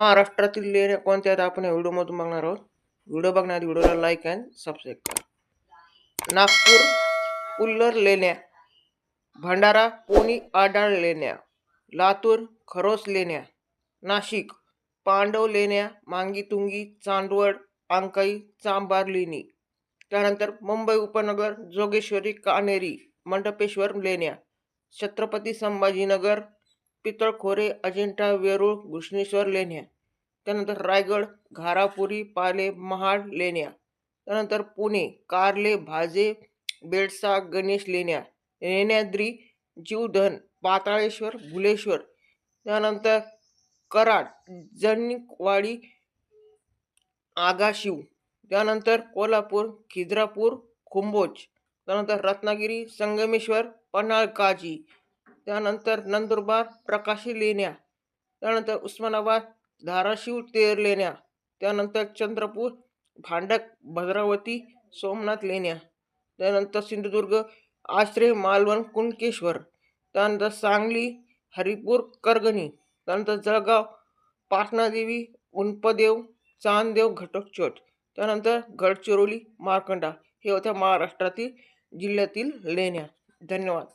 महाराष्ट्रातील लेण्या कोणत्या आहेत आपण या व्हिडिओमधून बघणार आहोत. व्हिडिओ बघण्याआधी व्हिडिओला लाईक अँड सबस्क्राईब करा. नागपूर कुल्लर लेण्या भंडारा पोनी आडाळ लेण्या लातूर खरोस लेण्या नाशिक पांडव लेण्या मांगीतुंगी चांदवड अंकाई चांबार लेणी. त्यानंतर मुंबई उपनगर जोगेश्वरी कानेरी मंडपेश्वर लेण्या छत्रपती संभाजीनगर पितळखोरे अजिंठा वेरूळ घृष्णेश्वर लेण्या. त्यानंतर रायगड घारापुरी पाले महाड लेण्या. त्यानंतर पुणे कारले भाजे बेडसा गणेश लेण्या. लेण्याद्री जीवधन पाताळेश्वर भुलेश्वर त्यानंतर कराड जनिकवाडी आगाशिव. त्यानंतर कोल्हापूर खिद्रापूर खुंबोच त्यानंतर रत्नागिरी संगमेश्वर पन्हाळकाजी. त्यानंतर नंदुरबार प्रकाशी लेण्या त्यानंतर उस्मानाबाद धाराशिव तेर लेण्या त्यानंतर चंद्रपूर भांडक भद्रावती सोमनाथ लेण्या त्यानंतर सिंधुदुर्ग आश्रय मालवण कुणकेश्वर त्यानंतर सांगली हरिपूर करगणी त्यानंतर जळगाव पाटणादेवी उनपदेव चांददेव घटकचोट त्यानंतर गडचिरोली मार्कंडा हे होत्या महाराष्ट्रातील जिल्ह्यातील लेण्या. धन्यवाद.